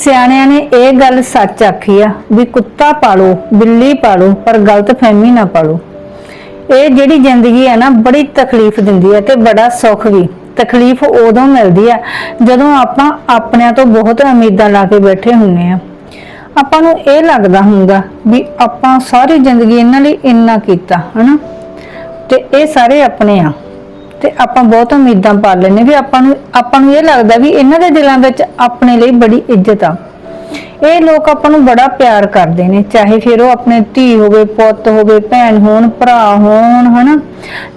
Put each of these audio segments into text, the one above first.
ਸਿਆਣਿਆਂ ਨੇ ਇਹ ਗੱਲ ਸੱਚ ਆਖੀ ਆ ਵੀ ਕੁੱਤਾ ਪਾਲੋ, ਬਿੱਲੀ ਪਾਲੋ, ਪਰ ਗਲਤ ਫਹਿਮੀ ਨਾ ਪਾਲੋ। ਇਹ ਜਿਹੜੀ ਜ਼ਿੰਦਗੀ ਹੈ ਨਾ, ਬੜੀ ਤਕਲੀਫ ਦਿੰਦੀ ਹੈ ਤੇ ਬੜਾ ਸੁੱਖ ਵੀ। ਤਕਲੀਫ ਉਦੋਂ ਮਿਲਦੀ ਆ ਜਦੋਂ ਆਪਾਂ ਆਪਣਿਆਂ ਤੋਂ ਬਹੁਤ ਉਮੀਦਾਂ ਲਾ ਕੇ ਬੈਠੇ ਹੁੰਨੇ ਆ। ਆਪਾਂ ਨੂੰ ਇਹ ਲੱਗਦਾ ਹੁੰਦਾ ਵੀ ਆਪਾਂ ਸਾਰੀ ਜ਼ਿੰਦਗੀ ਇਹਨਾਂ ਲਈ ਇੰਨਾ ਕੀਤਾ, ਹਨਾ? ਤੇ ਇਹ ਸਾਰੇ ਆਪਣੇ ਆ। ਤੇ ਆਪਾਂ ਬਹੁਤ ਉਮੀਦਾਂ ਪਾ ਲੈਨੇ ਵੀ ਆਪਾਂ ਨੂੰ ਆਪਾਂ ਨੂੰ ਇਹ ਲੱਗਦਾ ਵੀ ਇਹਨਾਂ ਦੇ ਦਿਲਾਂ ਵਿੱਚ ਆਪਣੇ ਲਈ ਬੜੀ ਇੱਜ਼ਤ ਆ। ਇਹ ਲੋਕ ਆਪਾਂ ਨੂੰ ਬੜਾ ਪਿਆਰ ਕਰਦੇ ਨੇ, ਚਾਹੇ ਫਿਰ ਉਹ ਆਪਣੇ ਧੀ ਹੋਵੇ, ਪੁੱਤ ਹੋਵੇ, ਭੈਣ ਹੋਣ, ਭਰਾ ਹੋਣ, ਹਨਾ?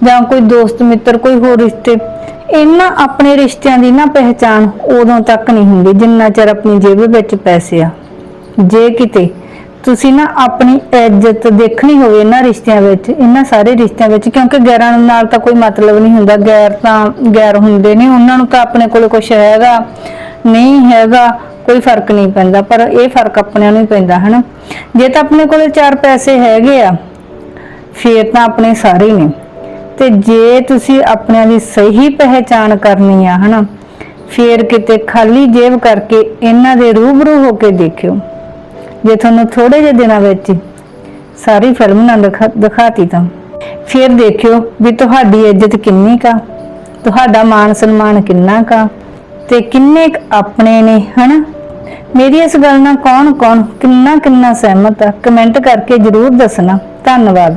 ਜਾਂ ਕੋਈ ਦੋਸਤ, ਮਿੱਤਰ, ਕੋਈ ਹੋਰ ਰਿਸ਼ਤੇ। ਇਹਨਾਂ ਆਪਣੇ ਰਿਸ਼ਤਿਆਂ ਦੀ ਨਾ ਪਹਿਚਾਣ ਉਦੋਂ ਤੱਕ ਨਹੀਂ ਹੁੰਦੀ, ਜਿੰਨਾ ਚਿਰ ਆਪਣੀ ਜੇਬ ਵਿੱਚ ਪੈਸੇ ਆ। ਜੇ ਕਿਤੇ ਤੁਸੀਂ ਨਾ ਆਪਣੀ ਇੱਜ਼ਤ ਦੇਖਣੀ ਹੋਵੇ ਇਹਨਾਂ ਰਿਸ਼ਤਿਆਂ ਵਿੱਚ, ਇਹਨਾਂ ਸਾਰੇ ਰਿਸ਼ਤਿਆਂ ਵਿੱਚ, ਕਿਉਂਕਿ ਗੈਰਾਂ ਨਾਲ ਤਾਂ ਕੋਈ ਮਤਲਬ ਨਹੀਂ ਹੁੰਦਾ। ਗੈਰ ਤਾਂ ਗੈਰ ਹੁੰਦੇ ਨੇ, ਉਹਨਾਂ ਨੂੰ ਤਾਂ ਆਪਣੇ ਕੋਲ ਕੁਝ ਹੈਗਾ, ਨਹੀਂ ਹੈਗਾ, ਕੋਈ ਫ਼ਰਕ ਨਹੀਂ ਪੈਂਦਾ, ਪਰ ਇਹ ਫ਼ਰਕ ਆਪਣਿਆਂ ਨੂੰ ਹੀ ਪੈਂਦਾ, ਹਨਾ? ਜੇ ਤਾਂ ਆਪਣੇ ਕੋਲ ਚਾਰ ਪੈਸੇ ਹੈਗੇ ਆ, ਫੇਰ ਤਾਂ ਆਪਣੇ ਸਾਰੇ ਨੇ। ਤੇ ਜੇ ਤੁਸੀਂ ਆਪਣਿਆਂ ਦੀ ਸਹੀ ਪਹਿਚਾਣ ਕਰਨੀ ਆ, ਹਨਾ, ਫੇਰ ਕਿਤੇ ਖਾਲੀ ਜੇਬ ਕਰਕੇ ਇਹਨਾਂ ਦੇ ਰੂਬਰੂ ਹੋ ਕੇ ਦੇਖਿਓ। ਜੇ ਤੁਹਾਨੂੰ ਥੋੜੇ ਜਿਹੇ ਦਿਨਾਂ ਵਿੱਚ ਸਾਰੀ ਫਿਲਮ ਨਾ ਦਿਖਾਤੀ ਤਾਂ। ਫਿਰ ਦੇਖਿਓ ਵੀ ਤੁਹਾਡੀ ਇੱਜ਼ਤ ਕਿੰਨੀ ਕਾ ਤੁਹਾਡਾ ਮਾਣ ਸਨਮਾਨ ਕਿੰਨਾ ਕਾ ਤੇ ਕਿੰਨੇ ਆਪਣੇ ਨੇ, ਹਨਾ? ਮੇਰੀ ਇਸ ਗੱਲ ਨਾਲ ਕੌਣ ਕੌਣ ਕਿੰਨਾ ਕਿੰਨਾ ਸਹਿਮਤ ਆ, ਕਮੈਂਟ ਕਰਕੇ ਜਰੂਰ ਦੱਸਣਾ। ਧੰਨਵਾਦ।